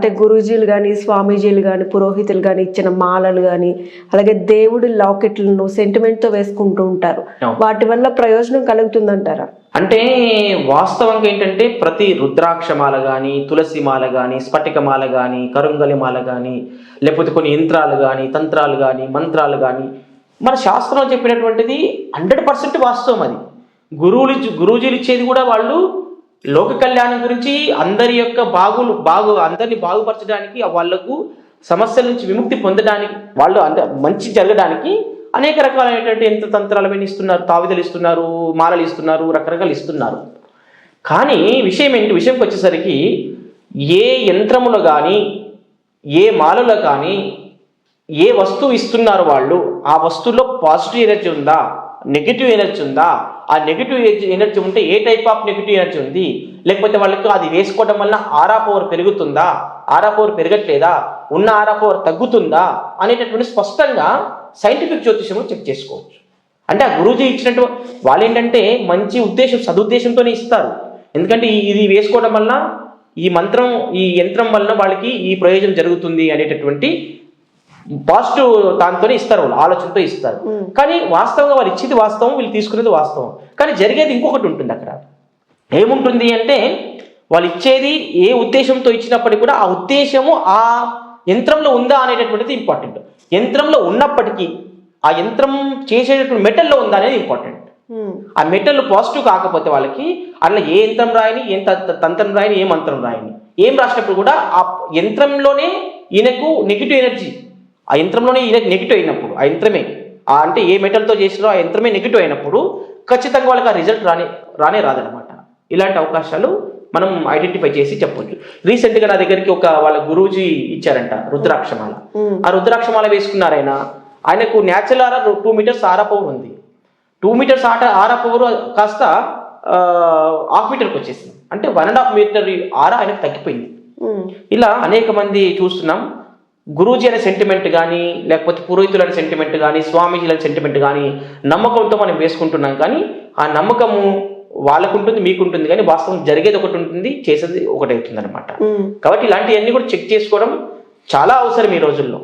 అంటే గురూజీలు కానీ స్వామీజీలు కానీ పురోహితులు కానీ ఇచ్చిన మాలలు కానీ అలాగే దేవుడి లాకెట్లను సెంటిమెంట్తో వేసుకుంటూ ఉంటారు. వాటి వల్ల ప్రయోజనం కలుగుతుందంటారా? అంటే వాస్తవంగా ఏంటంటే ప్రతి రుద్రాక్షమాల కానీ తులసి మాల కానీ స్ఫటికమాల కానీ కరుంగలి మాల కానీ లేకపోతే కొన్ని యంత్రాలు కానీ తంత్రాలు కానీ మంత్రాలు కానీ మన శాస్త్రంలో చెప్పినటువంటిది హండ్రెడ్ పర్సెంట్ వాస్తవం అది. గురువులు ఇచ్చి- గురూజీలు ఇచ్చేది కూడా వాళ్ళు లోక కళ్యాణం గురించి అందరి యొక్క బాగులు బాగు అందరిని బాగుపరచడానికి వాళ్ళకు సమస్యల నుంచి విముక్తి పొందడానికి వాళ్ళు అంటే మంచి జరగడానికి అనేక రకాలైనటువంటి ఎంత తంత్రాలు ఇస్తున్నారు. తావిదలు ఇస్తున్నారు మాలలు ఇస్తున్నారు రకరకాలు ఇస్తున్నారు. కానీ విషయం ఏంటి? విషయంకి వచ్చేసరికి ఏ యంత్రములు కానీ ఏ మాలలు కానీ ఏ వస్తువు ఇస్తున్నారు వాళ్ళు ఆ వస్తువులో పాజిటివ్ ఎనర్జీ ఉందా? నెగిటివ్ ఎనర్జీ ఉందా? ఆ నెగిటివ్ ఎనర్జీ ఉంటే ఏ టైప్ ఆఫ్ నెగిటివ్ ఎనర్జీ ఉంది? లేకపోతే వాళ్ళకి అది వేసుకోవడం వల్ల ఆరా పవర్ పెరుగుతుందా? ఆరా పవర్ పెరగట్లేదా? ఉన్న ఆరా పవర్ తగ్గుతుందా? అనేటటువంటి స్పష్టంగా సైంటిఫిక్ జ్యోతిషంలో చెక్ చేసుకోవచ్చు. అంటే ఆ గురూజీ ఇచ్చినట్టు వాళ్ళు ఏంటంటే మంచి ఉద్దేశం సదుద్దేశంతోనే ఇస్తారు. ఎందుకంటే ఇది వేసుకోవడం వల్ల ఈ మంత్రం ఈ యంత్రం వలన వాళ్ళకి ఈ ప్రయోజనం జరుగుతుంది అనేటటువంటి పాజిటివ్ దాంతోనే ఇస్తారు వాళ్ళు ఆలోచనతో ఇస్తారు. కానీ వాస్తవంగా వాళ్ళు ఇచ్చేది వాస్తవం వీళ్ళు తీసుకునేది వాస్తవం. కానీ జరిగేది ఇంకొకటి ఉంటుంది అక్కడ. ఏముంటుంది అంటే వాళ్ళు ఇచ్చేది ఏ ఉద్దేశంతో ఇచ్చినప్పటికీ కూడా ఆ ఉద్దేశము ఆ యంత్రంలో ఉందా అనేటటువంటిది ఇంపార్టెంట్ యంత్రంలో ఉన్నప్పటికీ ఆ యంత్రం చేసేటటువంటి మెటల్లో ఉందా అనేది ఇంపార్టెంట్ ఆ మెటల్ పాజిటివ్ కాకపోతే వాళ్ళకి అట్లా ఏ యంత్రం రాయని ఏం తంత్రం రాయని ఏ మంత్రం రాయని. ఏం రాసినప్పుడు కూడా ఆ యంత్రంలోనే ఈయనకు నెగిటివ్ ఎనర్జీ ఆ యంత్రంలోనే నెగిటివ్ అయినప్పుడు ఆ యంత్రమే ఆ అంటే ఏ మెటల్తో చేసినో ఆ యంత్రమే నెగిటివ్ అయినప్పుడు ఖచ్చితంగా వాళ్ళకి ఆ రిజల్ట్ రానే రానే రాదనమాట ఇలాంటి అవకాశాలు మనం ఐడెంటిఫై చేసి చెప్పొచ్చు. రీసెంట్గా నా దగ్గరికి ఒక వాళ్ళ గురూజీ ఇచ్చారంట రుద్రాక్షమాల. ఆ రుద్రాక్షమాల వేసుకున్నారు ఆయన. ఆయనకు natural aura two meters aura power ఉంది. టూ మీటర్స్ ఆట ఆరా పవర్ కాస్త హాఫ్ మీటర్కి వచ్చేసింది. అంటే one and half meter aura ఆయనకు తగ్గిపోయింది. ఇలా అనేక మంది చూస్తున్నాం. గురూజీ అనే సెంటిమెంట్ కానీ లేకపోతే పురోహితులు అనే సెంటిమెంట్ కానీ స్వామీజీల సెంటిమెంట్ కానీ నమ్మకంతో మనం వేసుకుంటున్నాం. కానీ ఆ నమ్మకము వాళ్ళకుంటుంది మీకుంటుంది. కానీ వాస్తవం జరిగేది ఒకటి ఉంటుంది చేసేది ఒకటి అవుతుంది అనమాట కాబట్టి ఇలాంటివన్నీ కూడా చెక్ చేసుకోవడం చాలా అవసరం ఈ రోజుల్లో.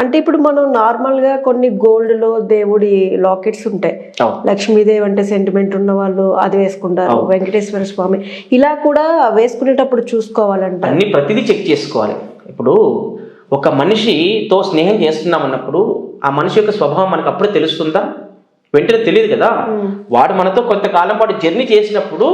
అంటే ఇప్పుడు మనం నార్మల్గా కొన్ని గోల్డ్లో దేవుడి లాకెట్స్ ఉంటాయి. లక్ష్మీదేవి అంటే సెంటిమెంట్ ఉన్న వాళ్ళు అది వేసుకుంటారు. వెంకటేశ్వర స్వామి. ఇలా కూడా వేసుకునేటప్పుడు చూసుకోవాలంట అన్ని ప్రతిదీ చెక్ చేసుకోవాలి. ఇప్పుడు ఒక మనిషితో స్నేహం చేస్తున్నాం అన్నప్పుడు ఆ మనిషి యొక్క స్వభావం మనకు అప్పుడే తెలుస్తుందా? వెంటనే తెలియదు కదా. వాడు మనతో కొంతకాలం పాటు జర్నీ చేసినప్పుడు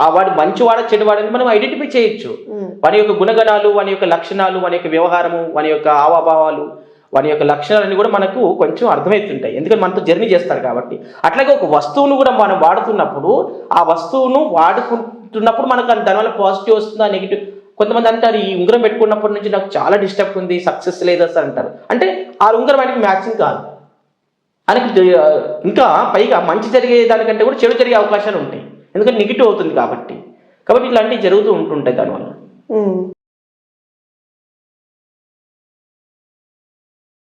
ఆ వాడు మంచివాడ చెడువాడని మనం ఐడెంటిఫై చేయొచ్చు. వాని యొక్క గుణగణాలు వాని యొక్క లక్షణాలు వాని యొక్క వ్యవహారము వాని యొక్క హావభావాలు వాని యొక్క లక్షణాలన్నీ కూడా మనకు కొంచెం అర్థమవుతుంటాయి. ఎందుకంటే మనతో జర్నీ చేస్తారు కాబట్టి. అట్లాగే ఒక వస్తువును కూడా మనం వాడుతున్నప్పుడు ఆ వస్తువును వాడుకుంటున్నప్పుడు మనకు దానివల్ల పాజిటివ్ వస్తుందా నెగిటివ్ కొంతమంది అంటారు ఈ ఉంగరం పెట్టుకున్నప్పటి నుంచి నాకు చాలా డిస్టర్బ్ ఉంది సక్సెస్ లేదు సార్ అంటారు. అంటే ఆ ఉంగరం ఆయనకి మ్యాచింగ్ కాదు. ఆయనకి ఇంకా పైగా మంచి జరిగే దానికంటే కూడా చెడు జరిగే అవకాశాలు ఉంటాయి. ఎందుకంటే నెగిటివ్ అవుతుంది కాబట్టి. కాబట్టి ఇట్లాంటివి జరుగుతూ ఉంటుంటాయి దానివల్ల.